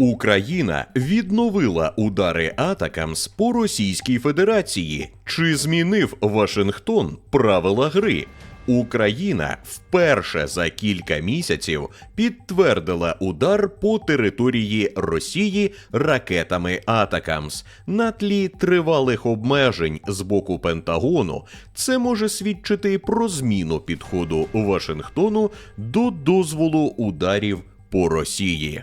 Україна відновила удари Атакамс по Російській Федерації. Чи змінив Вашингтон правила гри? Україна вперше за кілька місяців підтвердила удар по території Росії ракетами Атакамс на тлі тривалих обмежень з боку Пентагону. Це може свідчити про зміну підходу Вашингтону до дозволу ударів по Росії.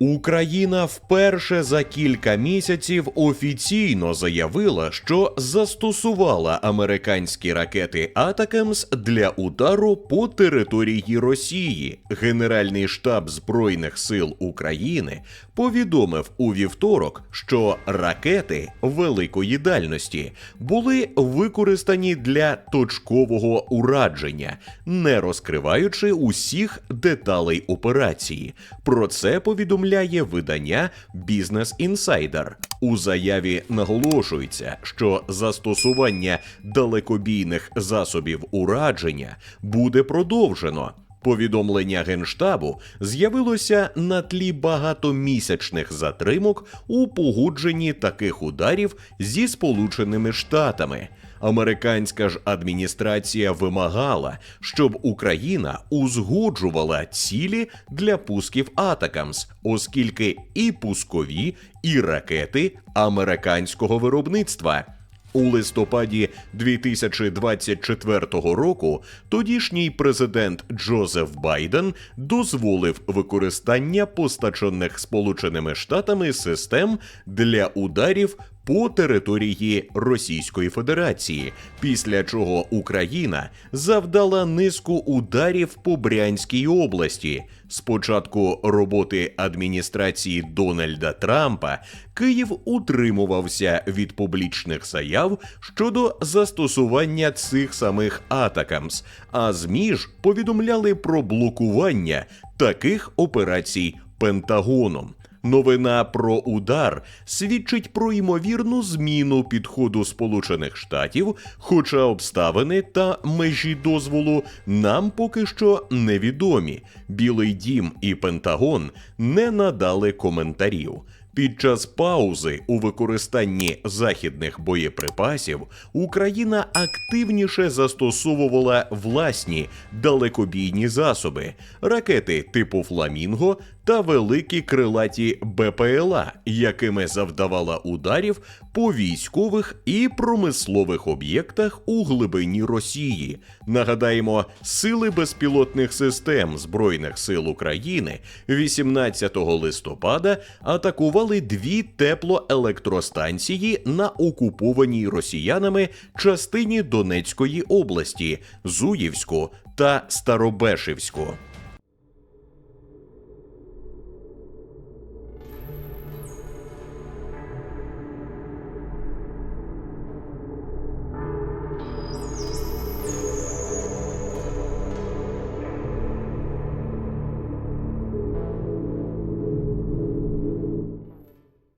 Україна вперше за кілька місяців офіційно заявила, що застосувала американські ракети Атакамс для удару по території Росії. Генеральний штаб Збройних сил України повідомив у вівторок, що ракети великої дальності були використані для точкового урадження, не розкриваючи усіх деталей операції. Про це повідомляє видання Business Insider. У заяві наголошується, що застосування далекобійних засобів урадження буде продовжено. Повідомлення генштабу з'явилося на тлі багатомісячних затримок у погодженні таких ударів зі Сполученими Штатами. Американська ж адміністрація вимагала, щоб Україна узгоджувала цілі для пусків Атакамс, оскільки і пускові, і ракети американського виробництва. У листопаді 2024 року тодішній президент Джозеф Байден дозволив використання постачених Сполученими Штатами систем для ударів по території Російської Федерації, після чого Україна завдала низку ударів по Брянській області. З початку роботи адміністрації Дональда Трампа Київ утримувався від публічних заяв щодо застосування цих самих атакамс, а ЗМІ ж повідомляли про блокування таких операцій Пентагоном. Новина про удар свідчить про ймовірну зміну підходу Сполучених Штатів, хоча обставини та межі дозволу нам поки що невідомі. Білий дім і Пентагон не надали коментарів. Під час паузи у використанні західних боєприпасів Україна активніше застосовувала власні далекобійні засоби, ракети типу Фламінго та великі крилаті БПЛА, якими завдавала ударів по військових і промислових об'єктах у глибині Росії. Нагадаємо, сили безпілотних систем Збройних сил України 18 листопада атакували дві теплоелектростанції на окупованій росіянами частині Донецької області Зуївську та Старобешівську.